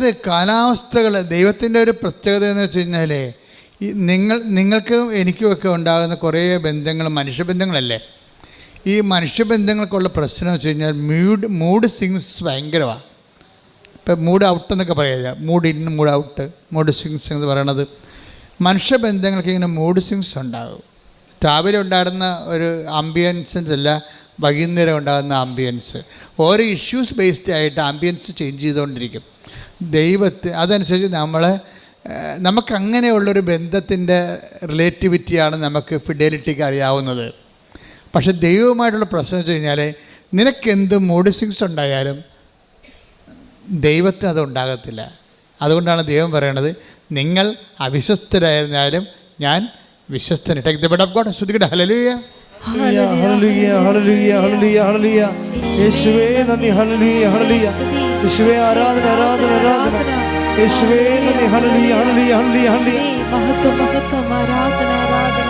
ഇത് കാലാവസ്ഥകൾ ദൈവത്തിന്റെ ഒരു പ്രത്യേകത എന്ന് വെച്ച് കഴിഞ്ഞാൽ ഈ നിങ്ങൾ നിങ്ങൾക്കും എനിക്കുമൊക്കെ ഉണ്ടാകുന്ന കുറേ ബന്ധങ്ങൾ മനുഷ്യബന്ധങ്ങളല്ലേ? ഈ മനുഷ്യബന്ധങ്ങൾക്കുള്ള പ്രശ്നം എന്ന് വെച്ച് കഴിഞ്ഞാൽ മൂഡ് മൂഡ് സിങ്സ് ഭയങ്കരമാണ് ഇപ്പം മൂഡ് ഔട്ട് എന്നൊക്കെ പറയുക mood in mood out mood swings എന്ന് പറയണത്. മനുഷ്യബന്ധങ്ങൾക്ക് ഇങ്ങനെ മൂഡ് സിങ്സ് ഉണ്ടാകും. രാവിലെ ഉണ്ടായിരുന്ന ഒരു ആംബിയൻസ് അല്ല വൈകുന്നേരം ഉണ്ടാകുന്ന ആംബിയൻസ് ഓരോ ഇഷ്യൂസ് ബേസ്ഡ് ആയിട്ട് ആംബിയൻസ് ചേഞ്ച് ചെയ്തുകൊണ്ടിരിക്കും. ദൈവത്തെ അതനുസരിച്ച് നമ്മൾ നമുക്കങ്ങനെയുള്ളൊരു ബന്ധത്തിന്റെ റിലേറ്റിവിറ്റിയാണ് നമുക്ക് ഫിഡലിറ്റിക്ക് അറിയാവുന്നത്. പക്ഷെ ദൈവവുമായിട്ടുള്ള പ്രശ്നം വെച്ച് കഴിഞ്ഞാൽ നിനക്കെന്ത് മൂഡ് സിങ്സ് ഉണ്ടായാലും ദൈവത്തിന് അത് ഉണ്ടാകത്തില്ല. അതുകൊണ്ടാണ് ദൈവം പറയണത് നിങ്ങൾ അവിശ്വസ്തരായിരുന്നാലും ഞാൻ വിശ്വസ്തൻ take the bed of God ശ്രുതികട. Hallelujah hallelujah, hallelujah, hallelujah. യേശുവേ നന്ദി. Hallelujah, hallelujah. യേശുവേ ആരാധന ആരാധന ആരാധന. യേശുവേ നന്ദി. ഹണലി ഹണലി ഹണലി ഹല്ലേലൂയ. മഹത്വം മഹത്വം. ആരാധന ആരാധന.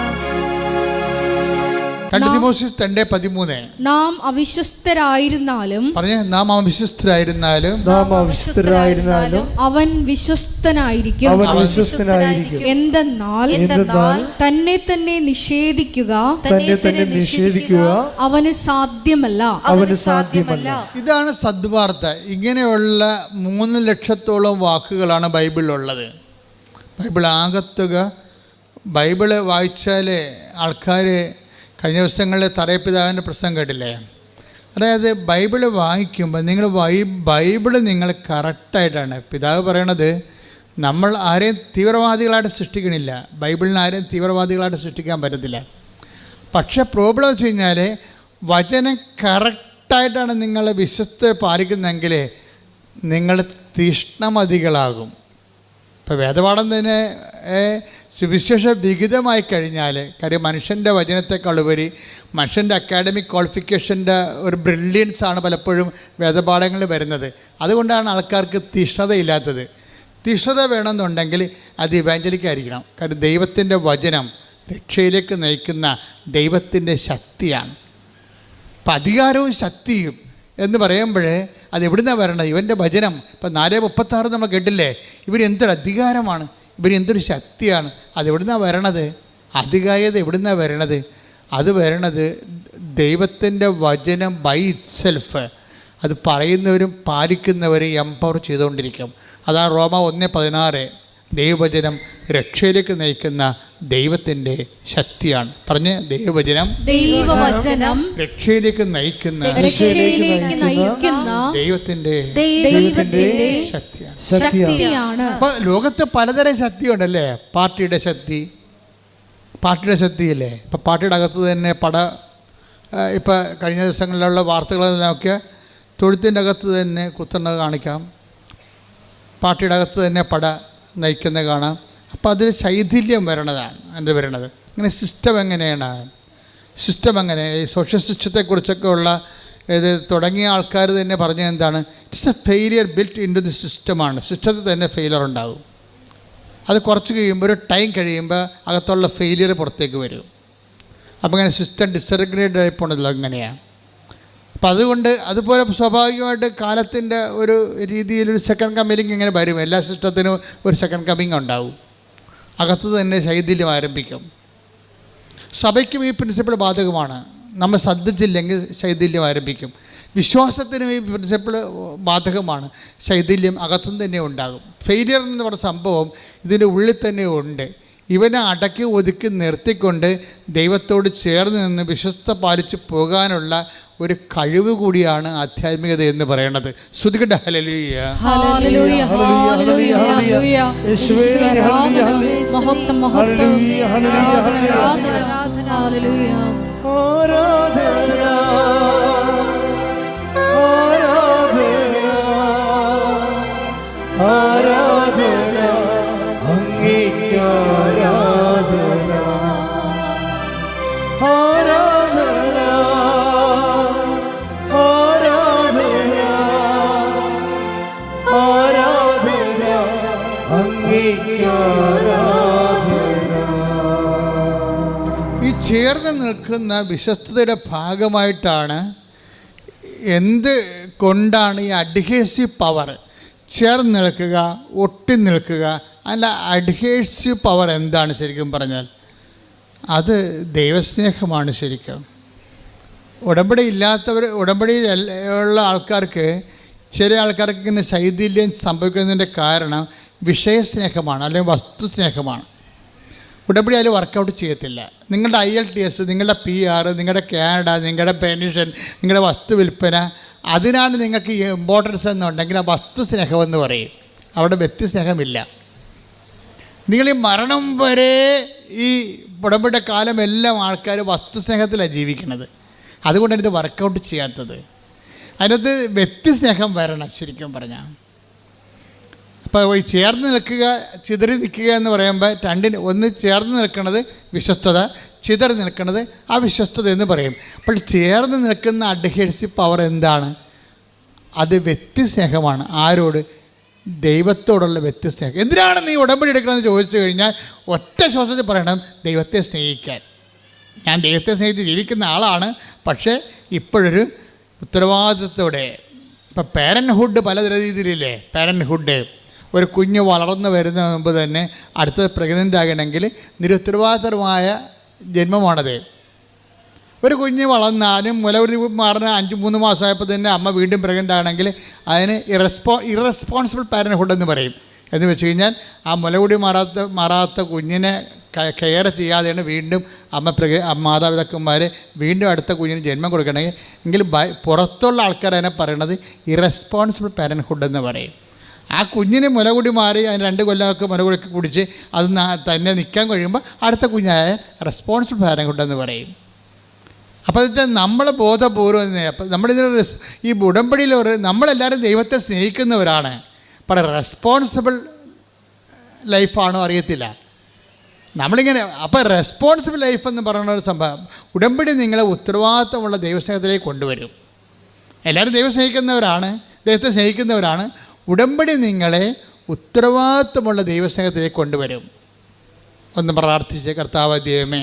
നാം അവിശ്വസ്തരായിരുന്നാലും പറഞ്ഞ നാം അവിശ്വസ്തരായിരുന്നാലും നാം അവിശ്വസ്തരായിരുന്നാലും അവൻ വിശ്വസ്തനായിരിക്കും. അവൻ വിശ്വസ്തനായിരിക്കും. എന്തെന്നാൽ എന്തെന്നാൽ തന്നെ തന്നെ നിഷേധിക്കുക. തന്നെ തന്നെ നിഷേധിക്കുക. അവന് സാധ്യമല്ല. അവന് സാധ്യമല്ല. ഇതാണ് സദ്വാർത്ത. ഇങ്ങനെയുള്ള മൂന്ന് ലക്ഷത്തോളം വാക്കുകളാണ് ബൈബിളിലുള്ളത്. ബൈബിൾ ആകത്തുക. ബൈബിൾ വായിച്ചാലേ ആൾക്കാർ കഴിഞ്ഞ ദിവസങ്ങളിൽ തറയപ്പിതാവിന്റെ പ്രശ്നം കേട്ടില്ലേ? അതായത് ബൈബിൾ വായിക്കുമ്പോൾ നിങ്ങൾ വൈ ബൈബിൾ നിങ്ങൾ കറക്റ്റായിട്ടാണ്. പിതാവ് പറയണത് നമ്മൾ ആരെയും തീവ്രവാദികളായിട്ട് സൃഷ്ടിക്കണില്ല. ബൈബിളിനെ ആരെയും തീവ്രവാദികളായിട്ട് സൃഷ്ടിക്കാൻ പറ്റത്തില്ല. പക്ഷേ പ്രോബ്ലം വെച്ച് കഴിഞ്ഞാൽ വചനം കറക്റ്റായിട്ടാണ് നിങ്ങൾ വിശ്വസ്ത പാലിക്കുന്നതെങ്കിൽ നിങ്ങൾ തീഷ്ണമതികളാകും. ഇപ്പോൾ വേദപാഠം സുവിശേഷ വിഹിതമായി കഴിഞ്ഞാൽ കാര്യം മനുഷ്യന്റെ വചനത്തെക്കാളുപരി മനുഷ്യന്റെ അക്കാഡമിക് ക്വാളിഫിക്കേഷന്റെ ഒരു ബ്രില്യൻസ് ആണ് പലപ്പോഴും വേദപാഠങ്ങളിൽ വരുന്നത്. അതുകൊണ്ടാണ് ആൾക്കാർക്ക് തീഷ്ണതയില്ലാത്തത് തീഷ്ണത വേണമെന്നുണ്ടെങ്കിൽ അത് ഇവാഞ്ചലിക്കായിരിക്കണം കാര്യം ദൈവത്തിന്റെ വചനം രക്ഷയിലേക്ക് നയിക്കുന്ന ദൈവത്തിന്റെ ശക്തിയാണ്. അപ്പം അധികാരവും ശക്തിയും എന്ന് പറയുമ്പോഴേ അത് എവിടുന്നാണ് വരണത് ഇവന്റെ ഭജനം. ഇപ്പം നാല് മുപ്പത്താറ് നമ്മൾ കേട്ടില്ലേ? ഇവർ എന്തൊരു അധികാരമാണ്. ഇവർ എന്തൊരു ശക്തിയാണ്. അത് എവിടുന്നാണ് വരണത്? അധികാരിയത എവിടുന്നാണ് വരണത്? അത് വരണത് ദൈവത്തിന്റെ വചനം ബൈ ഇറ്റ്സെൽഫ് അത് പറയുന്നവരും പാലിക്കുന്നവരും എംപവർ ചെയ്തുകൊണ്ടിരിക്കും. അതാണ് റോമ ഒന്ന് പതിനാറ്. ദൈവവചനം രക്ഷയിലേക്ക് നയിക്കുന്ന ദൈവത്തിന്റെ ശക്തിയാണ്. പറഞ്ഞ് ദൈവവചനം ദൈവവചനം രക്ഷയിലേക്ക് നയിക്കുന്ന രക്ഷയിലേക്ക് നയിക്കുന്ന ദൈവത്തിന്റെ ദൈവത്തിന്റെ ശക്തിയാണ്. അപ്പോൾ ലോകത്ത് പലതരം ശക്തിയുണ്ടല്ലേ? പാർട്ടിയുടെ ശക്തി. പാർട്ടിയുടെ ശക്തിയില്ലേ? ഇപ്പൊ പാർട്ടിയുടെ അകത്ത് തന്നെ പട ഇപ്പൊ കഴിഞ്ഞ ദിവസങ്ങളിലുള്ള വാർത്തകളൊക്കെ തൊഴുത്തിന്റെ അകത്ത് തന്നെ കുത്തുന്നത് കാണിക്കാം. പാർട്ടിയുടെ അകത്ത് തന്നെ പട നയിക്കുന്നത് കാണാം. അപ്പോൾ അതിൽ ശൈഥില്യം വരണതാണ്. എന്ത് വരണത് ഇങ്ങനെ സിസ്റ്റം എങ്ങനെയാണ്? സിസ്റ്റം എങ്ങനെ? ഈ സോഷ്യൽ സിസ്റ്റത്തെക്കുറിച്ചൊക്കെ ഉള്ള ഇത് തുടങ്ങിയ ആൾക്കാർ തന്നെ പറഞ്ഞത് എന്താണ്? It's a failure built in to the സിസ്റ്റമാണ് സിസ്റ്റത്തിൽ തന്നെ ഫെയിലർ ഉണ്ടാകും അത് കുറച്ച് കഴിയുമ്പോൾ ഒരു ടൈം കഴിയുമ്പോൾ അകത്തുള്ള ഫെയിലിയർ പുറത്തേക്ക് വരും. അപ്പോൾ അങ്ങനെ സിസ്റ്റം ഡിസഗ്രേഡ് ആയി പോണതില്ല അങ്ങനെയാണ് അപ്പം അതുകൊണ്ട് അതുപോലെ സ്വാഭാവികമായിട്ട് കാലത്തിന്റെ ഒരു രീതിയിൽ ഒരു സെക്കൻഡ് കമ്മിങ് ഇങ്ങനെ വരും. എല്ലാ സിസ്റ്റത്തിനും ഒരു സെക്കൻഡ് കമ്മിങ് ഉണ്ടാവും. അകത്ത് തന്നെ ശൈഥില്യം ആരംഭിക്കും. സഭയ്ക്കും ഈ പ്രിൻസിപ്പിൾ ബാധകമാണ്. നമ്മൾ ശ്രദ്ധിച്ചില്ലെങ്കിൽ ശൈഥില്യം ആരംഭിക്കും. വിശ്വാസത്തിനും ഈ പ്രിൻസിപ്പിൾ ബാധകമാണ്. ശൈഥില്യം അകത്തും തന്നെ ഉണ്ടാകും. ഫെയിലിയർ എന്ന് പറഞ്ഞ സംഭവം ഇതിന്റെ ഉള്ളിൽ തന്നെ ഉണ്ട്. ഇവനെ അടക്കി ഒതുക്കി നിർത്തിക്കൊണ്ട് ദൈവത്തോട് ചേർന്ന് നിന്ന് വിശ്വസ്ത പാലിച്ച് പോകാനുള്ള ഒരു കഴിവ് കൂടിയാണ് ആധ്യാത്മികത എന്ന് പറയുന്നത് ശ്രുതികട ഹലലൂയ ഹല്ലേലൂയ ഈ ചേർന്ന് നിൽക്കുന്ന വിശ്വസ്തയുടെ ഭാഗമായിട്ടാണ് എന്ത് കൊണ്ടാണ് ഈ അഡ്ഹേസീവ് പവർ ചേർന്ന് നിൽക്കുക ഒട്ടി നിൽക്കുക? അല്ല അഡ്ഹേഴ്സീവ് പവർ എന്താണ് ശരിക്കും പറഞ്ഞാൽ? അത് ദൈവസ്നേഹമാണ് ശരിക്കും. ഉടമ്പടി ഇല്ലാത്തവർ ഉടമ്പടിയിൽ ഉള്ള ആൾക്കാർക്ക് ചില ആൾക്കാർക്ക് ഇങ്ങനെ ശൈഥില്യം സംഭവിക്കുന്നതിന്റെ കാരണം വിഷയസ്നേഹമാണ് അല്ലെങ്കിൽ വസ്തുസ്നേഹമാണ്. ഉടമ്പടി അതിൽ വർക്കൗട്ട് ചെയ്യത്തില്ല. നിങ്ങളുടെ ഐ എൽ ടി എസ് നിങ്ങളുടെ പി ആർ നിങ്ങളുടെ കാനഡ നിങ്ങളുടെ പെൻഷൻ നിങ്ങളുടെ വസ്തു വിൽപ്പന അതിനാണ് നിങ്ങൾക്ക് ഇമ്പോർട്ടൻസ് എന്നുണ്ടെങ്കിൽ ആ വസ്തു സ്നേഹം എന്ന് പറയും. അവിടെ വ്യക്തിസ്നേഹമില്ല നിങ്ങൾ ഈ മരണം വരെ ഈ ഉടമ്പടിയുടെ കാലം എല്ലാം ആൾക്കാർ വസ്തുസ്നേഹത്തിലാണ് ജീവിക്കുന്നത്. അതുകൊണ്ടാണ് ഇത് വർക്കൗട്ട് ചെയ്യാത്തത്. അതിനകത്ത് വ്യക്തിസ്നേഹം വരണം ശരിക്കും പറഞ്ഞാൽ. അപ്പോൾ ഈ ചേർന്ന് നിൽക്കുക ചിതറി നിൽക്കുക എന്ന് പറയുമ്പോൾ രണ്ടിന് ഒന്ന് ചേർന്ന് നിൽക്കുന്നത് വിശ്വസ്തത ചിതറി നിൽക്കുന്നത് അവിശ്വസ്തത എന്ന് പറയും. അപ്പോൾ ചേർന്ന് നിൽക്കുന്ന അഡ്ഹേഴ്സീവ് പവർ എന്താണ്? അത് വ്യക്തിസ്നേഹമാണ്. ആരോട്? ദൈവത്തോടുള്ള വ്യക്തിസ്നേഹം. എന്തിനാണ് നീ ഉടമ്പടി എടുക്കണമെന്ന് ചോദിച്ചു കഴിഞ്ഞാൽ ഒറ്റ ശ്വാസത്തിൽ പറയണം ദൈവത്തെ സ്നേഹിക്കാൻ. ഞാൻ ദൈവത്തെ സ്നേഹിച്ച് ജീവിക്കുന്ന ആളാണ് പക്ഷേ ഇപ്പോഴൊരു ഉത്തരവാദിത്വത്തോടെ ഇപ്പം പേരൻഹുഡ് പല രീതിയിലില്ലേ പേരൻഹുഡ് ഒരു കുഞ്ഞ് വളർന്നു വരുന്ന മുമ്പ് തന്നെ അടുത്തത് പ്രഗ്നന്റ് ആകണമെങ്കിൽ നിരുത്തരവാദിത്തരമായ ജന്മമാണത്. ഒരു കുഞ്ഞ് വളർന്നാലും മുലകുടി മാറുന്ന അഞ്ച് മൂന്ന് മാസമായപ്പോൾ തന്നെ അമ്മ വീണ്ടും പ്രഗ്നന്റ് ആണെങ്കിൽ അതിന് ഇറസ്പോ ഇറസ്പോൺസിബിൾ പാരൻഹുഡ് എന്ന് പറയും. എന്ന് വെച്ച് കഴിഞ്ഞാൽ ആ മുലകുടി മാറാത്ത മാറാത്ത കുഞ്ഞിനെ കെയർ ചെയ്യാതെയാണ് വീണ്ടും അമ്മ പ്രഗ മാതാപിതാക്കന്മാർ വീണ്ടും അടുത്ത കുഞ്ഞിന് ജന്മം കൊടുക്കണമെങ്കിൽ എങ്കിൽ പുറത്തുള്ള ആൾക്കാർ അതിനെ പറയണത് ഇറസ്പോൺസിബിൾ പാരൻഹുഡ് എന്ന് പറയും. ആ കുഞ്ഞിന് മുലകുടി മാറി അതിന് രണ്ട് കൊല്ലമൊക്കെ മുലകുടി കുടിച്ച് അത് തന്നെ നിൽക്കാൻ കഴിയുമ്പോൾ അടുത്ത കുഞ്ഞായ റെസ്പോൺസിബിൾ ഭാരം കൊണ്ടെന്ന് പറയും. അപ്പോൾ അതിന്റെ നമ്മൾ ബോധപൂർവം അപ്പം നമ്മളിതിന് റെസ് ഈ ഉടമ്പടിയിൽ ഒരു നമ്മളെല്ലാവരും ദൈവത്തെ സ്നേഹിക്കുന്നവരാണ് പറ റെസ്പോൺസിബിൾ ലൈഫാണോ അറിയത്തില്ല. നമ്മളിങ്ങനെ അപ്പോൾ റെസ്പോൺസിബിൾ ലൈഫ് എന്ന് പറയുന്ന ഒരു സംഭവം ഉടമ്പടി നിങ്ങളെ ഉത്തരവാദിത്തമുള്ള ദൈവസ്നേഹത്തിലേക്ക് കൊണ്ടുവരും. എല്ലാവരും ദൈവം സ്നേഹിക്കുന്നവരാണ്. ദൈവത്തെ സ്നേഹിക്കുന്നവരാണ്. ഉടമ്പടി നിങ്ങളെ ഉത്തരവാദിത്വമുള്ള ദൈവസ്നേഹത്തിലേക്ക് കൊണ്ടുവരും. ഒന്ന് പ്രാർത്ഥിച്ച് കർത്താവ് ദൈവമേ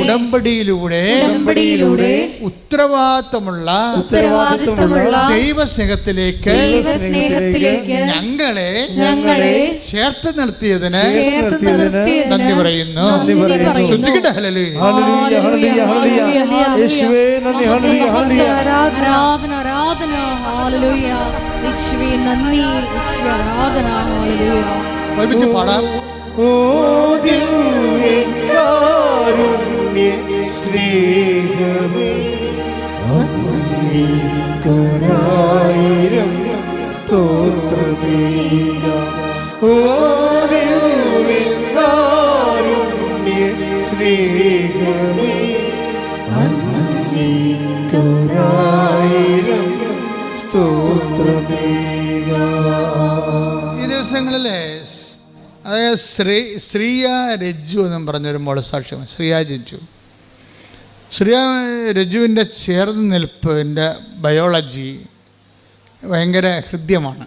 ഉടമ്പടിയിലൂടെ ഉടമ്പടിയിലൂടെ ഉത്തരവാദിത്തമുള്ള ഉത്തരവാദിത്തമുള്ള ദൈവസ്നേഹത്തിലേക്ക് ദൈവസ്നേഹത്തിലേക്ക് ഞങ്ങളെ ഞങ്ങളെ ചേർത്ത് നിർത്തിയതിന് നന്ദി പറയുന്നു. നന്ദി പറയുന്നു. ശ്രദ്ധിക്കട്ടെ ഹല്ലേലൂയ. Hallelujah hallelujah hallelujah. യേശുവേ നന്ദി ഹല്ലേലൂയ ഹല്ലേലൂയ. ആരാധന ആരാധന ഹാലലൂയ യേശുവേ നന്ദി ആരാധന ഒരുമിച്ച് പാടാം. ഓ ദിവ്യ കാരുണ്യ സ്നേഹമേ അങ്ങേക്കൊരായിരം സ്തോത്രമേക ഓ ദിവ്യ കാരുണ്യ സ്നേഹമേ. അതായത് ശ്രീ ശ്രീയ രജ്ജു എന്നും പറഞ്ഞൊരു മോൾ സാക്ഷ്യം ശ്രീയാ രജ്ജു. ശ്രീയ രജ്ജുവിന്റെ ചേർന്ന് നിൽപ്പിന്റെ ബയോളജി ഭയങ്കര ഹൃദ്യമാണ്.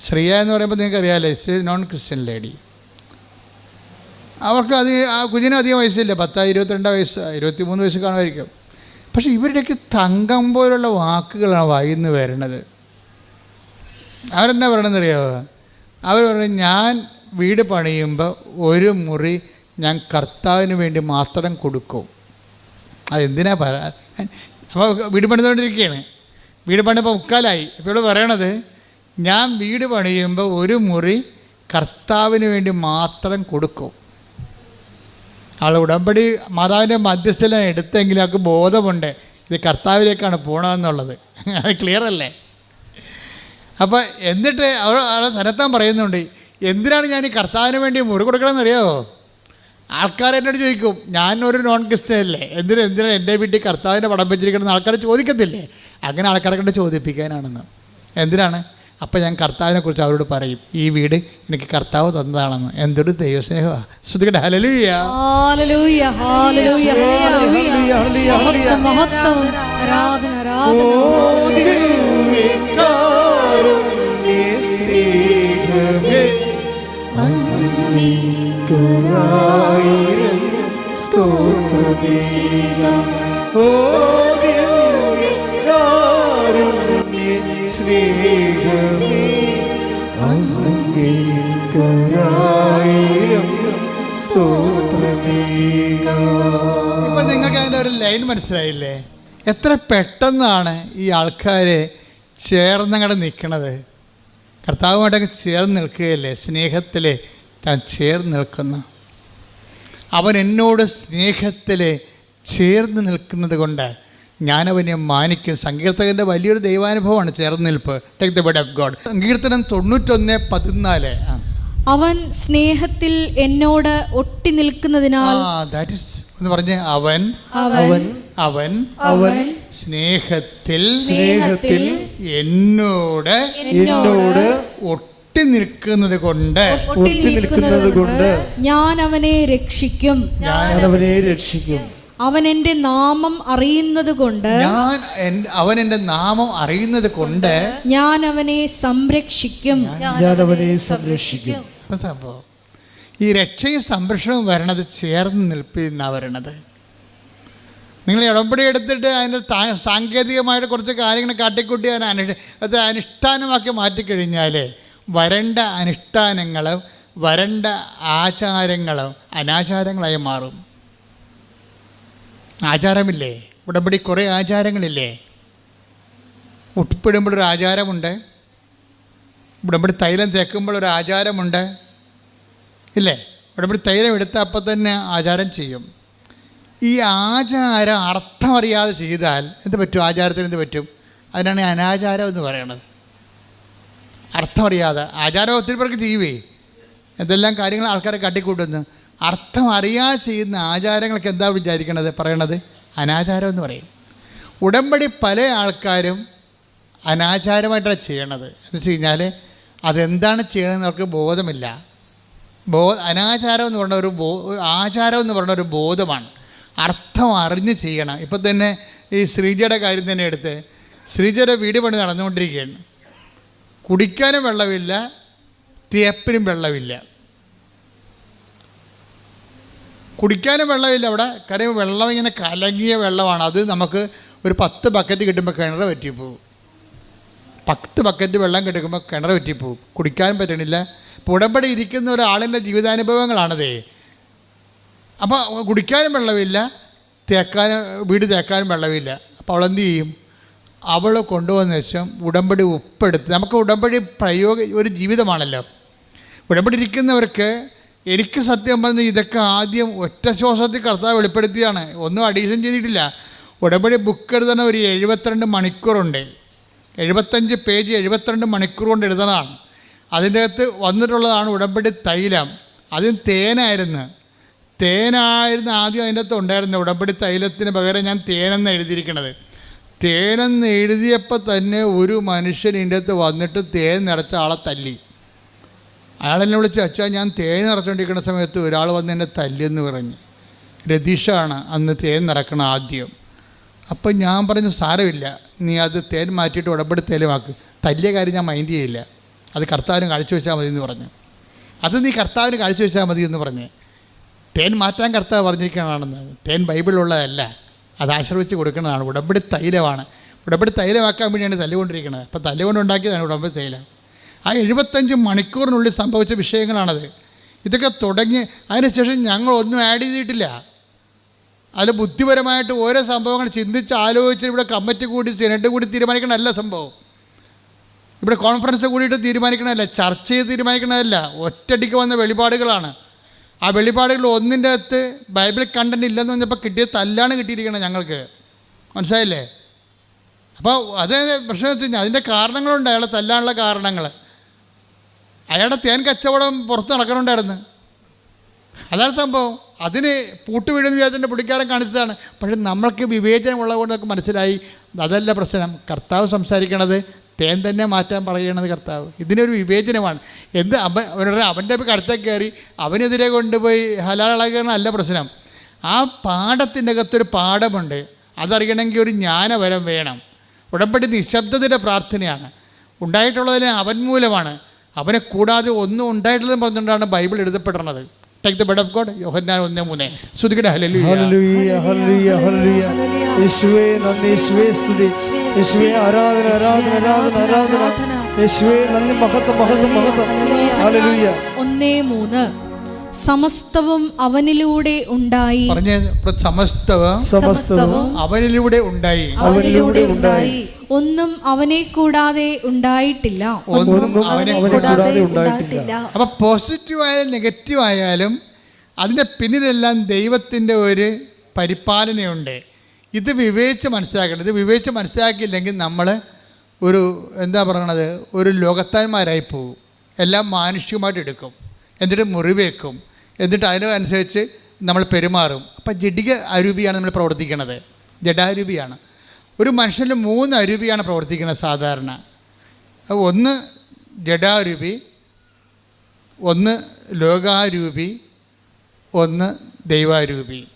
ശ്രീയ എന്ന് പറയുമ്പോൾ നിങ്ങൾക്ക് അറിയാമല്ലോ നോൺ ക്രിസ്ത്യൻ ലേഡി അവർക്ക് അത് ആ കുഞ്ഞിന് അധികം വയസ്സില്ല. പത്ത് ഇരുപത്തിരണ്ട് വയസ്സ് ഇരുപത്തി മൂന്ന് വയസ്സ് കാണുമായിരിക്കും. പക്ഷേ ഇവരുടെയൊക്കെ തങ്കം പോലുള്ള വാക്കുകളാണ് വായിന്ന് വരുന്നത് അവരെന്നാ പറയണമെന്നറിയാമോ അവർ പറഞ്ഞു ഞാൻ വീട് പണിയുമ്പോൾ ഒരു മുറി ഞാൻ കർത്താവിന് വേണ്ടി മാത്രം കൊടുക്കും. അതെന്തിനാ പറ അപ്പോൾ വീട് പണിതുകൊണ്ടിരിക്കുകയാണ് വീട് പണിപ്പോൾ മുക്കാലായി. ഇപ്പോൾ ഇവിടെ പറയണത് ഞാൻ വീട് പണിയുമ്പോൾ ഒരു മുറി കർത്താവിന് വേണ്ടി മാത്രം കൊടുക്കും. ആൾ ഉടമ്പടി മാതാവിന്റെ മധ്യസ്ഥലം എടുത്തെങ്കിലും അവർക്ക് ബോധമുണ്ട്. ഇത് കർത്താവിലേക്കാണ് പോകണമെന്നുള്ളത് ക്ലിയർ അല്ലേ അപ്പോൾ എന്നിട്ട് അവൾ ആളെ തരത്താൻ പറയുന്നുണ്ട് എന്തിനാണ് ഞാൻ ഈ കർത്താവിന് വേണ്ടി മുറി കൊടുക്കണമെന്ന് അറിയോ ആൾക്കാർ എന്നോട് ചോദിക്കും ഞാനൊരു നോൺ ക്രിസ്ത്യൻ അല്ലേ? എന്തിനാ എന്തിനാണ് എന്റെ വീട്ടിൽ കർത്താവിന്റെ പടം വെച്ചിരിക്കണമെന്ന് ആൾക്കാർ ചോദിക്കത്തില്ലേ? അങ്ങനെ ആൾക്കാരെ കണ്ട് ചോദിപ്പിക്കാനാണെന്ന്. എന്തിനാണ്? അപ്പോൾ ഞാൻ കർത്താവിനെക്കുറിച്ച് അവരോട് പറയും ഈ വീട് എനിക്ക് കർത്താവ് തന്നതാണെന്ന്. എന്തൊരു ദൈവസ്നേഹമാണ് ശ്രദ്ധിക്കട്ടെ ഹലലൂയ മഹത്വം ആരാധന ആരാധന. അങ്ങേക്കൊരായിരം സ്തോത്രമേക ഓ ദിവ്യ കാരുണ്യ സ്നേഹമേ അങ്ങേക്കൊരായിരം സ്തോത്രമേകാം ഇപ്പൊ നിങ്ങൾക്ക് അതിന്റെ ഒരു ലൈൻ മനസ്സിലായില്ലേ? എത്ര പെട്ടെന്നാണ് ഈ ആൾക്കാരെ ചേർന്നങ്ങടെ നിൽക്കണത്. കർത്താവുമായിട്ടൊക്കെ ചേർന്ന് നിൽക്കുകയല്ലേ സ്നേഹത്തിൽ താൻ ചേർന്ന് നിൽക്കുന്നു. അവൻ എന്നോട് സ്നേഹത്തിൽ ചേർന്ന് നിൽക്കുന്നത് കൊണ്ട് ഞാനവനെ മാനിക്കും. സങ്കീർത്തകന്റെ വലിയൊരു ദൈവാനുഭവമാണ് ചേർന്ന് നിൽപ്പ്. Take the bud of God സങ്കീർത്തനം തൊണ്ണൂറ്റൊന്ന് പതിനാല്. അവൻ സ്നേഹത്തിൽ എന്നോട് ഒട്ടി നിൽക്കുന്നതിനാൽ ദാറ്റ് ഇസ് എന്ന് പറഞ്ഞ്. അവൻ അവൻ അവൻ അവൻ സ്നേഹത്തിൽ സ്നേഹത്തിൽ എന്നോട് എന്നോട് ഒട്ടി നിൽക്കുന്നത് കൊണ്ട് ഒട്ടി നിൽക്കുന്നത് കൊണ്ട് ഞാൻ അവനെ രക്ഷിക്കും. ഞാൻ അവനെ രക്ഷിക്കും. അവൻ എന്റെ നാമം അറിയുന്നത് കൊണ്ട് ഞാൻ അവൻ എന്റെ നാമം അറിയുന്നത് കൊണ്ട് ഞാൻ അവനെ സംരക്ഷിക്കും. ഞാൻ അവനെ സംരക്ഷിക്കും. സംഭവം? ഈ രക്ഷയും സംരക്ഷണവും വരണത് ചേർന്ന് നിൽപ്പിന്നാണ് വരണത്. നിങ്ങൾ ഇടപെടി എടുത്തിട്ട് അതിന്റെ സാങ്കേതികമായിട്ട് കുറച്ച് കാര്യങ്ങൾ കാട്ടിക്കൂട്ടി അതിനെ അനു അത് അനുഷ്ഠാനമാക്കി മാറ്റിക്കഴിഞ്ഞാൽ വരണ്ട അനുഷ്ഠാനങ്ങൾ വരണ്ട ആചാരങ്ങൾ അനാചാരങ്ങളായി മാറും. ആചാരമില്ലേ? ഉടമ്പടി കുറേ ആചാരങ്ങളില്ലേ? ഉപ്പിടുമ്പോഴൊരു ആചാരമുണ്ട്. ഉടമ്പടി തൈലം തേക്കുമ്പോഴൊരു ആചാരമുണ്ട്. ഇല്ലേ? ഉടമ്പടി തൈലം എടുത്ത അപ്പം തന്നെ ആചാരം ചെയ്യും. ഈ ആചാരം അർത്ഥമറിയാതെ ചെയ്താൽ എന്ത് പറ്റും? ആചാരത്തിന് എന്ത് പറ്റും? അതിനാണ് അനാചാരം എന്ന് പറയണത്. അർത്ഥമറിയാതെ. ആചാരം ഒത്തിരി പേർക്ക് ചെയ്യുവേ. എന്തെല്ലാം കാര്യങ്ങൾ ആൾക്കാരെ കട്ടിക്കൂട്ടുന്നു. അർത്ഥം അറിയാതെ ചെയ്യുന്ന ആചാരങ്ങൾക്ക് എന്താ വിചാരിക്കണത്? പറയണത് അനാചാരം എന്ന് പറയും. ഉടമ്പടി പല ആൾക്കാരും അനാചാരമായിട്ടാണ് ചെയ്യണത്. എന്ന് വെച്ച് കഴിഞ്ഞാൽ അതെന്താണ് ചെയ്യണമെന്ന് അവർക്ക് ബോധമില്ല. ബോ അനാചാരം എന്ന് പറഞ്ഞ ഒരു ബോ ആചാരം എന്ന് പറഞ്ഞ ഒരു ബോധമാണ്. അർത്ഥം അറിഞ്ഞ് ചെയ്യണം. ഇപ്പം തന്നെ ഈ ശ്രീജയുടെ കാര്യം തന്നെ എടുത്ത് ശ്രീജയുടെ വീട് പണി നടന്നുകൊണ്ടിരിക്കുകയാണ്. കുടിക്കാനും വെള്ളമില്ല തേപ്പിനും വെള്ളമില്ല. കുടിക്കാനും വെള്ളമില്ല അവിടെ. കാര്യം വെള്ളം ഇങ്ങനെ കലങ്ങിയ വെള്ളമാണ്. അത് നമുക്ക് ഒരു പത്ത് ബക്കറ്റ് കിട്ടുമ്പോൾ കിണർ പറ്റിപ്പോവും പത്ത് ബക്കറ്റ് വെള്ളം കിടക്കുമ്പോൾ കിണർ പറ്റിപ്പോവും കുടിക്കാനും പറ്റണില്ല. പുടമ്പടി ഇരിക്കുന്ന ഒരാളിന്റെ ജീവിതാനുഭവങ്ങളാണതേ. അപ്പോൾ കുടിക്കാനും വെള്ളമില്ല തേക്കാനും വീട് തേക്കാനും വെള്ളമില്ല. അപ്പോൾ അവളെന്ത് ചെയ്യും? അവൾ കൊണ്ടുവന്ന ശേഷം ഉടമ്പടി ഒപ്പെടുത്ത് നമുക്ക് ഉടമ്പടി പ്രയോഗ ഒരു ജീവിതമാണല്ലോ. ഉടമ്പടി ഇരിക്കുന്നവർക്ക് എനിക്ക് സത്യം പറഞ്ഞു ഇതൊക്കെ ആദ്യം ഒറ്റ ശ്വാസത്തിൽ കർത്താവ് വെളിപ്പെടുത്തിയാണ് ഒന്നും അഡീഷൻ ചെയ്തിട്ടില്ല. ഉടമ്പടി ബുക്ക് എഴുതണ ഒരു എഴുപത്തിരണ്ട് മണിക്കൂറുണ്ട്. എഴുപത്തഞ്ച് പേജ് എഴുപത്തിരണ്ട് മണിക്കൂർ കൊണ്ട് എഴുതണതാണ്. അതിന്റെ അകത്ത് വന്നിട്ടുള്ളതാണ് ഉടമ്പടി തൈലം. അതും തേനായിരുന്നു. തേനായിരുന്നു ആദ്യം അതിന്റെ അകത്ത് ഉണ്ടായിരുന്നത്. ഉടമ്പടി തൈലത്തിന് പകരം ഞാൻ തേനെന്ന് എഴുതിയിരിക്കണത് തേനെന്ന് എഴുതിയപ്പോൾ തന്നെ ഒരു മനുഷ്യൻ ഇതിന്റെ അകത്ത് വന്നിട്ട് തേൻ നിറച്ച ആളെ തല്ലി. അയാളെന്നെ വിളിച്ച് അച്ഛാ ഞാൻ തേൻ നിറച്ചുകൊണ്ടിരിക്കുന്ന സമയത്ത് ഒരാൾ വന്ന് എന്നെ തല്ലിയെന്ന് പറഞ്ഞു. രതീഷാണ് അന്ന് തേൻ നിറക്കണം ആദ്യം. അപ്പം ഞാൻ പറഞ്ഞു സാരമില്ല നീ അത് തേൻ മാറ്റിയിട്ട് ഉടമ്പടി തേലുമാക്ക് തല്ലിയ കാര്യം ഞാൻ മൈൻഡ് ചെയ്യില്ല. അത് കർത്താവിന് കഴിച്ചു വെച്ചാൽ മതി എന്ന് പറഞ്ഞു. അത് നീ കർത്താവിന് കഴിച്ചു വെച്ചാൽ മതി എന്ന് പറഞ്ഞ്. തേൻ മാറ്റാൻ കർത്താവ് പറഞ്ഞിരിക്കണമെന്ന് തേൻ ബൈബിളിലുള്ളതല്ല. അത് ആശ്രയിച്ച് കൊടുക്കുന്നതാണ്. ഉടമ്പടി തൈലമാണ്. ഉടമ്പടി തൈലമാക്കാൻ വേണ്ടിയാണ് തല്ലുകൊണ്ടിരിക്കുന്നത്. അപ്പോൾ തല്ലുകൊണ്ട് ഉണ്ടാക്കിയതാണ് ഉടമ്പടി തൈലം. ആ എഴുപത്തഞ്ച് മണിക്കൂറിനുള്ളിൽ സംഭവിച്ച വിഷയങ്ങളാണത്. ഇതൊക്കെ തുടങ്ങി അതിനുശേഷം ഞങ്ങൾ ഒന്നും ആഡ് ചെയ്തിട്ടില്ല. അതിൽ ബുദ്ധിപരമായിട്ട് ഓരോ സംഭവങ്ങൾ ചിന്തിച്ച് ആലോചിച്ച് ഇവിടെ കമ്മിറ്റി കൂടി സെനറ്റ് കൂടി തീരുമാനിക്കണമല്ല സംഭവം. ഇവിടെ കോൺഫറൻസ് കൂടിയിട്ട് തീരുമാനിക്കണമല്ല ചർച്ച ചെയ്ത് തീരുമാനിക്കണമല്ല ഒറ്റടിക്ക് വന്ന വെളിപാടുകളാണ്. ആ വെളിപാടുകൾ ഒന്നിന്റെ അകത്ത് ബൈബിൾ കണ്ടന്റ് ഇല്ലെന്ന് പറഞ്ഞപ്പോൾ കിട്ടിയ തല്ലാണ് കിട്ടിയിരിക്കുന്നത് ഞങ്ങൾക്ക്. മനസ്സിലായില്ലേ? അപ്പോൾ അത് പ്രശ്നം അതിന്റെ കാരണങ്ങളുണ്ട്. അയാളെ തല്ലാനുള്ള കാരണങ്ങൾ. അയാളുടെ തേൻ കച്ചവടം പുറത്ത് നടക്കണുണ്ടായിരുന്നു. അതാണ് സംഭവം. അതിന് പൂട്ട് വീഴുന്ന വിചാരിച്ചിട്ട് പുള്ളിക്കാരൻ കാണിച്ചതാണ്. പക്ഷെ നമ്മൾക്ക് വിവേചനമുള്ളത് ഉള്ളതുകൊണ്ട് നമുക്ക് മനസ്സിലായി. അതല്ല പ്രശ്നം. കർത്താവ് സംസാരിക്കണത് തേൻ തന്നെ മാറ്റാൻ പറയണത് കർത്താവ്. ഇതിനൊരു വിവേചനമാണ്. എന്ത് അവൻ അവരുടെ അവന്റെ കടുത്തേക്ക് കയറി അവനെതിരെ കൊണ്ടുപോയി ഹലാളകണം പ്രശ്നം. ആ പാഠത്തിന്റെ അകത്തൊരു പാഠമുണ്ട്. അതറിയണമെങ്കിൽ ഒരു ജ്ഞാനവരം വേണം. ഉടമ്പടി നിശബ്ദതയുടെ പ്രാർത്ഥനയാണ്. ഉണ്ടായിട്ടുള്ളതിന് അവൻ മൂലമാണ്. അവനെ കൂടാതെ ഒന്നും ഉണ്ടായിട്ടില്ലെന്ന് പറഞ്ഞുകൊണ്ടാണ് Bible എഴുതപ്പെടുന്നത് take the bed of God യോഹന്നാൻ ഒന്ന് മൂന്നേ ശ്രുതികട ഹലലു ഹല്ലേലൂയ ഹല്ലേലൂയ ഹല്ലേലൂയ യേശുവേ നന്ദി യേശുവേ സ്തുതി. യേശുവേ ആരാധന ആരാധന ആരാധന ആരാധന യേശുവേ നന്ദി മഹത്വം മഹത്വം മഹത്വം. ഹല്ലേലൂയ. ഒന്നേ മൂന്ന്. സമസ്തവും അവനിലൂടെ ഉണ്ടായി. സമസ്തവും സമസ്തവും അവനിലൂടെ ഉണ്ടായി. അവനിലൂടെ ഉണ്ടായി. ഒന്നും അവനെ കൂടാതെ ഉണ്ടായിട്ടില്ല. ഒന്നും അവനെ കൂടാതെ ഉണ്ടായിട്ടില്ല. അപ്പം പോസിറ്റീവ് ആയാലും നെഗറ്റീവ് ആയാലും അതിന്റെ പിന്നിലെല്ലാം ദൈവത്തിന്റെ ഒരു പരിപാലനയുണ്ട്. ഇത് വിവേചിച്ച് മനസ്സിലാക്കേണ്ടത് ഇത് വിവേചിച്ച് മനസ്സിലാക്കിയില്ലെങ്കിൽ നമ്മൾ ഒരു എന്താ പറയണത്? ഒരു ലോകത്താന്മാരായി പോകും എല്ലാം മാനുഷികമായിട്ട് എടുക്കും. എന്നിട്ട് മുറിവേക്കും. എന്നിട്ട് അതിനനുസരിച്ച് നമ്മൾ പെരുമാറും. അപ്പം ജഡിക അരൂപിയാണ് നമ്മൾ പ്രവർത്തിക്കുന്നത് ജഡാരൂപിയാണ്. ഒരു മനുഷ്യനിൽ മൂന്ന് അരൂപിയാണ് പ്രവർത്തിക്കുന്നത് സാധാരണ. ഒന്ന് ജഡാരൂപി ഒന്ന് ലോകാരൂപി ഒന്ന് ദൈവാരൂപി.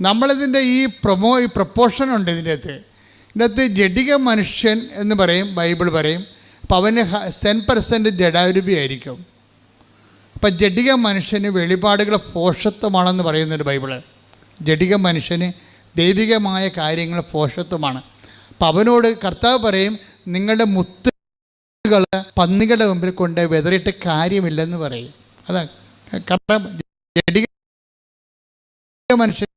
നമ്മളിതിന്റെ ഈ പ്രൊമോ ഈ പ്രപ്പോഷൻ ഉണ്ട് ഇതിന്റെ അകത്ത് ഇതിന്റെ അകത്ത് ജഡിക മനുഷ്യൻ എന്ന് പറയും ബൈബിൾ പറയും. അപ്പോൾ അവന് സെൻ പെർസെന്റ് ജഡാരൂപി ആയിരിക്കും. അപ്പം ജഡിക മനുഷ്യന് വെളിപാടുകൾ പോഷത്വമാണെന്ന് പറയുന്നുണ്ട് ബൈബിൾ. ജഡിക മനുഷ്യന് ദൈവികമായ കാര്യങ്ങൾ പോഷത്വമാണ്. അപ്പം അവനോട് കർത്താവ് പറയും നിങ്ങളുടെ മുത്തുകൾ പന്നികളുടെ മുമ്പിൽ കൊണ്ട് വെതറിയിട്ട് കാര്യമില്ലെന്ന് പറയും. അതാ കാരണം ജഡിക മനുഷ്യൻ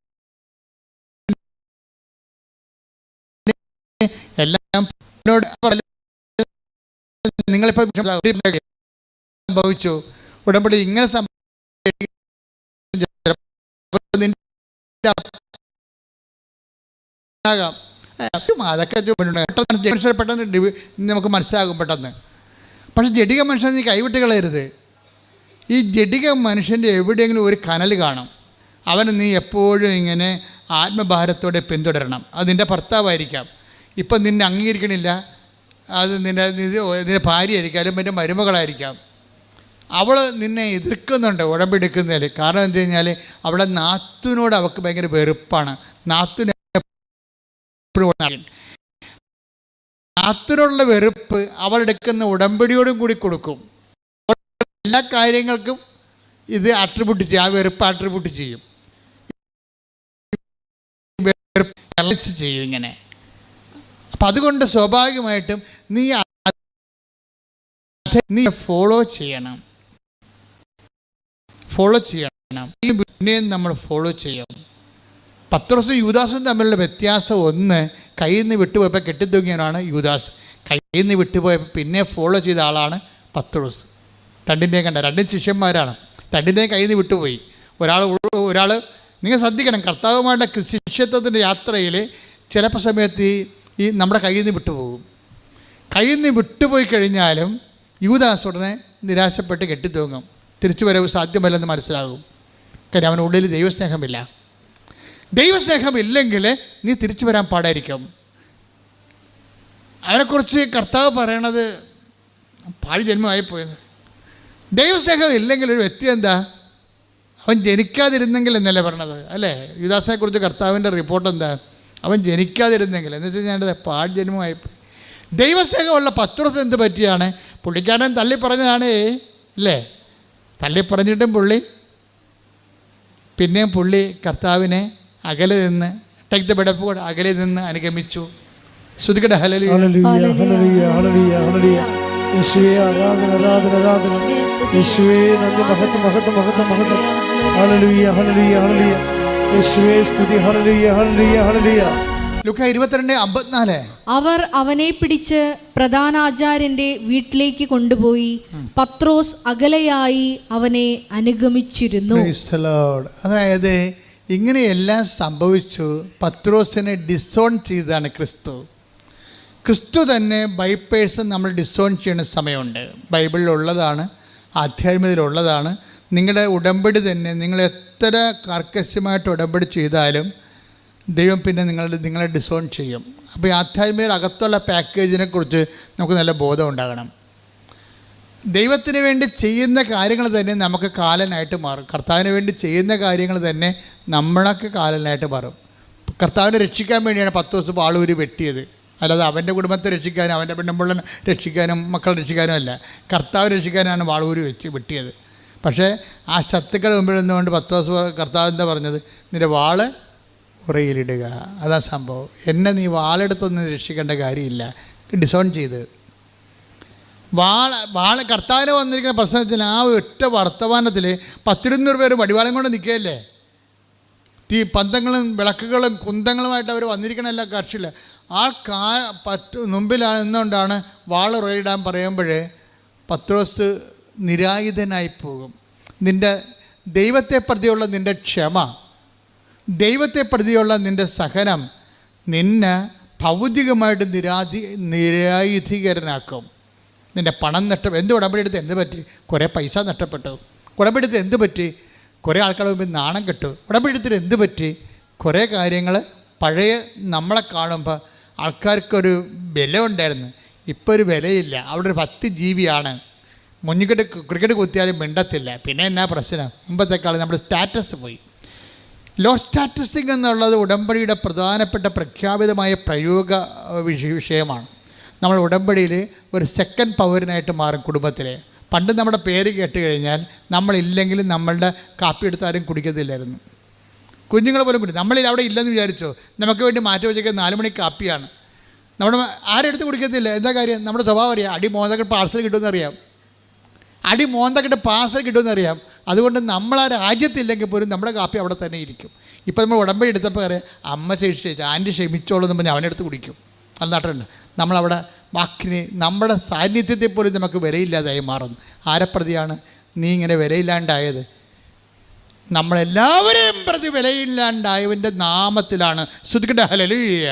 എല്ലാം നിങ്ങളിപ്പോൾ സംഭവിച്ചു. ഉടമ്പടി ഇങ്ങനെ അതൊക്കെ പെട്ടെന്ന് പെട്ടെന്ന് നമുക്ക് മനസ്സിലാകും പെട്ടെന്ന്. പക്ഷെ ജഡിക മനുഷ്യൻ നീ കൈവിട്ട് കളയരുത്. ഈ ജഡിക മനുഷ്യന്റെ എവിടെയെങ്കിലും ഒരു കനൽ കാണും. അവന് നീ എപ്പോഴും ഇങ്ങനെ ആത്മഭാരത്തോടെ പിന്തുടരണം. അത് നിന്റെ ഭർത്താവായിരിക്കാം. ഇപ്പം നിന്നെ അംഗീകരിക്കണില്ല. അത് നിന്റെ നിന്റെ നിന്റെ ഭാര്യയായിരിക്കാം. അല്ലെങ്കിൽ നിന്റെ മരുമകളായിരിക്കാം. അവൾ നിന്നെ എതിർക്കുന്നുണ്ട് ഉടമ്പെടുക്കുന്നതിൽ കാരണം എന്താ കഴിഞ്ഞാൽ അവളെ നാത്തുവിനോട് അവൾക്ക് ഭയങ്കര വെറുപ്പാണ്. നാത്തുവിനെ ഉണരും. വെറുപ്പ് അവൾ എടുക്കുന്ന ഉടമ്പടിയോടും കൂടി കൊടുക്കും. എല്ലാ കാര്യങ്ങൾക്കും ഇത് അട്രിബ്യൂട്ട് ചെയ്യും. ആ വെറുപ്പ് അട്രിബ്യൂട്ട് ചെയ്യും. വെറുപ്പ് ചെയ്യും ഇങ്ങനെ. അപ്പം അതുകൊണ്ട് സ്വാഭാവികമായിട്ടും നീ നീ ഫോളോ ചെയ്യണം. ഫോളോ ചെയ്യണം. ഈ പിന്നെയും നമ്മൾ ഫോളോ ചെയ്യണം. പത്രോസും യൂദാസും തമ്മിലുള്ള വ്യത്യാസം ഒന്ന് കയ്യിൽ നിന്ന് വിട്ടുപോയപ്പോൾ കെട്ടിത്തൂങ്ങിയവനാണ് യൂദാസ്. കയ്യിൽ നിന്ന് വിട്ടുപോയപ്പോൾ പിന്നെ ഫോളോ ചെയ്ത ആളാണ് പത്രോസ്. രണ്ടിന്റെയും കണ്ട രണ്ടും ശിഷ്യന്മാരാണ്. രണ്ടിന്റെയും കയ്യിൽ നിന്ന് വിട്ടുപോയി. ഒരാൾ ഒരാൾ നിങ്ങൾ ശ്രദ്ധിക്കണം കർത്താവുമായിട്ടുള്ള ശിഷ്യത്വത്തിന്റെ യാത്രയിൽ ചിലപ്പോൾ സമയത്ത് ഈ നമ്മുടെ കയ്യിൽ നിന്ന് വിട്ടുപോകും. കയ്യിൽ നിന്ന് വിട്ടുപോയി കഴിഞ്ഞാലും യൂദാസ് ഉടനെ നിരാശപ്പെട്ട് കെട്ടിത്തൂങ്ങും. തിരിച്ചു വരവ് സാധ്യമല്ലെന്ന് മനസ്സിലാകും. കാര്യം അവനുള്ളിൽ ദൈവസ്നേഹമില്ല. ദൈവസ്നേഹമില്ലെങ്കിൽ നീ തിരിച്ചു വരാൻ പാടായിരിക്കും. അവനെക്കുറിച്ച് കർത്താവ് പറയണത് പാഴ് ജന്മമായി പോയത്. ദൈവസ്നേഹം ഇല്ലെങ്കിൽ ഒരു വ്യക്തി എന്താ? അവൻ ജനിക്കാതിരുന്നെങ്കിൽ എന്നല്ലേ പറഞ്ഞത് അല്ലേ? യുദാസിനെക്കുറിച്ച് കർത്താവിന്റെ റിപ്പോർട്ട് എന്താ? അവൻ ജനിക്കാതിരുന്നെങ്കിൽ എന്ന് വെച്ച് കഴിഞ്ഞാൽ പാഴ് ജന്മമായി പോയി. ദൈവസ്നേഹമുള്ള പത്രോസ് എന്ത് പറ്റിയാണ്? പുള്ളിക്കാരൻ തള്ളി പറഞ്ഞതാണ് ഇല്ലേ തള്ളി പറഞ്ഞിട്ടും പുള്ളി. പിന്നെയും പുള്ളി കർത്താവിനെ അകലെ നിന്ന് ടേക്ക് ദ ബെഡപ്പ് കൂടെ അകലെ നിന്ന് അനുഗമിച്ചു. ശ്രുതികട ഹലലി ഹല്ലേലൂയ ഹല്ലേലൂയ ഹല്ലേലൂയ ഹല്ലേലൂയ യേശുവേ ആരാധന ആരാധന ആരാധന. യേശുവേ നന്ദി മഹത്വം മഹത്വം മഹത്വം മഹത്വം. Hallelujah hallelujah. ഹല്ലേലൂയ യേശുവേ സ്തുതി അവർ അവനെ പിടിച്ച് പ്രധാനാചാര്യന്റെ വീട്ടിലേക്ക് കൊണ്ടുപോയി പത്രോസ് അകലെയായി അവനെ അനുഗമിച്ചിരുന്നു. അതായത് ഇങ്ങനെയെല്ലാം സംഭവിച്ചു പത്രോസിനെ ഡിസോൺ ചെയ്തതാണ് ക്രിസ്തു. ക്രിസ്തു തന്നെ ബൈപ്പേഴ്സ് നമ്മൾ ഡിസോൺ ചെയ്യുന്ന സമയമുണ്ട്. ബൈബിളിലുള്ളതാണ് ആധ്യാത്മികതയിലുള്ളതാണ് നിങ്ങളുടെ ഉടമ്പടി തന്നെ നിങ്ങൾ എത്ര കർക്കശമായിട്ട് ഉടമ്പടി ചെയ്താലും ദൈവം പിന്നെ നിങ്ങളുടെ നിങ്ങളെ ഡിസോൺ ചെയ്യും. അപ്പോൾ ഈ ആധ്യാത്മിക അകത്തുള്ള പാക്കേജിനെ കുറിച്ച് നമുക്ക് നല്ല ബോധം ഉണ്ടാകണം. ദൈവത്തിന് വേണ്ടി ചെയ്യുന്ന കാര്യങ്ങൾ തന്നെ നമുക്ക് കാലനായിട്ട് മാറും. കർത്താവിന് വേണ്ടി ചെയ്യുന്ന കാര്യങ്ങൾ തന്നെ നമ്മളൊക്കെ കാലനായിട്ട് മാറും. കർത്താവിനെ രക്ഷിക്കാൻ വേണ്ടിയാണ് പത്ത് ദിവസം ആളൂരി വെട്ടിയത്. അല്ലാതെ അവന്റെ കുടുംബത്തെ രക്ഷിക്കാനും അവന്റെ പെണ്ണുമ്പിള്ളനെ രക്ഷിക്കാനും മക്കളെ രക്ഷിക്കാനും അല്ല. കർത്താവ് രക്ഷിക്കാനാണ് വാളൂരി വെച്ച് വെട്ടിയത്. പക്ഷേ ആ ശത്രുക്കളുടെ മുമ്പിൽ നിന്നുകൊണ്ട് പത്ത് ദിവസം കർത്താവ് എന്താ പറഞ്ഞത്? നിന്റെ വാൾ ഉറയിലിടുക അതാ സംഭവം. എന്നെ നീ വാളെടുത്തൊന്നും രക്ഷിക്കേണ്ട കാര്യമില്ല. ഡിസോൺ ചെയ്ത്. വാള വാള കർത്താവിനെ വന്നിരിക്കുന്ന പ്രശ്നത്തിൽ ആ ഒറ്റ വർത്തമാനത്തിൽ പത്തിരുന്നൂറ് പേര് വടിവാളം കൊണ്ട് നിൽക്കുകയല്ലേ? തീ പന്തങ്ങളും വിളക്കുകളും കുന്തങ്ങളുമായിട്ട് അവർ വന്നിരിക്കണ എല്ലാ കക്ഷിയില്ല ആ കാ പറ്റ മുമ്പിലാണ് നിന്നുകൊണ്ടാണ് വാൾ ഉറയിടാൻ പറയുമ്പോൾ പത്രോസ് നിരായുധനായി പോകും. നിന്റെ ദൈവത്തെ പ്രതിയുള്ള നിന്റെ ക്ഷമ ദൈവത്തെ പ്രതിയുള്ള നിന്റെ സഹനം നിന്നെ ഭൗതികമായിട്ട് നിരാധി നിരായുധീകരനാക്കും. നിന്റെ പണം നഷ്ടം എന്ത് ഉടമ്പടിയെടുത്ത് എന്ത് പറ്റി? കുറേ പൈസ നഷ്ടപ്പെട്ടു. ഉടമ്പടിയെടുത്ത് എന്ത് പറ്റി? കുറേ ആൾക്കാരുടെ മുമ്പിൽ നാണം കെട്ടു. ഉടമ്പടിയെടുത്തിട്ട് എന്ത് പറ്റി? കുറേ കാര്യങ്ങൾ പഴയ നമ്മളെ കാണുമ്പോൾ ആൾക്കാർക്കൊരു വില ഉണ്ടായിരുന്നു ഇപ്പോൾ ഒരു വിലയില്ല. അവിടെ ഒരു പത്ത് ജീവിയാണ്. മുന്നിക്കിട്ട് ക്രിക്കറ്റ് കുത്തിയാലും മിണ്ടത്തില്ല. പിന്നെ എന്നാ പ്രശ്നം? മുമ്പത്തെക്കാളും നമ്മുടെ സ്റ്റാറ്റസ് പോയി. ലോ സ്റ്റാറ്റിസ്റ്റിക് എന്നുള്ളത് ഉടമ്പടിയുടെ പ്രധാനപ്പെട്ട പ്രഖ്യാപിതമായ പ്രയോഗ വിഷ- വിഷയമാണ്. നമ്മൾ ഉടമ്പടിയിൽ ഒരു സെക്കൻഡ് പൗരനായിട്ട് മാറും കുടുംബത്തിലെ. പണ്ട് നമ്മുടെ പേര് കേട്ട് കഴിഞ്ഞാൽ നമ്മളില്ലെങ്കിലും നമ്മളുടെ കാപ്പി എടുത്താലും കുടിക്കത്തില്ലായിരുന്നു. കുഞ്ഞുങ്ങൾ പോലും കുടി നമ്മളിൽ അവിടെ ഇല്ലെന്ന് വിചാരിച്ചോ? നമുക്ക് വേണ്ടി മാറ്റി വെച്ചേക്കുന്നത് നാല് മണി കാപ്പിയാണ്. നമ്മുടെ ആരെടുത്ത് കുടിക്കത്തില്ല. എന്താ കാര്യം? നമ്മുടെ സ്വഭാവം അറിയാം. അടി മോന്തകൾ പാർസൽ കിട്ടുമെന്ന് അറിയാം. അടി മോന്തക്കിട്ട് പാസ് കിട്ടുമെന്ന് അറിയാം. അതുകൊണ്ട് നമ്മൾ ആ രാജ്യത്തില്ലെങ്കിൽ പോലും നമ്മുടെ കാപ്പി അവിടെ തന്നെ ഇരിക്കും. ഇപ്പം നമ്മൾ ഉടമ്പടി എടുത്തപ്പോൾ അറിയാം അമ്മ ശേഷിച്ച് ആന്റി ക്ഷമിച്ചോളൂ എന്ന് പറഞ്ഞ് അവനെടുത്ത് കുടിക്കും. അത് നാട്ടുണ്ട് നമ്മളവിടെ വാക്കിന് നമ്മുടെ സാന്നിധ്യത്തിൽ പോലും നമുക്ക് വിലയില്ലാതായി മാറുന്നു ആരപ്രതിയാണ് നീ ഇങ്ങനെ വിലയില്ലാണ്ടായത്? നമ്മളെല്ലാവരെയും പ്രതി വിലയില്ലാണ്ടായവന്റെ നാമത്തിലാണ്. ശ്രുതിക്കട്ടെ ഹലലൂയ്യ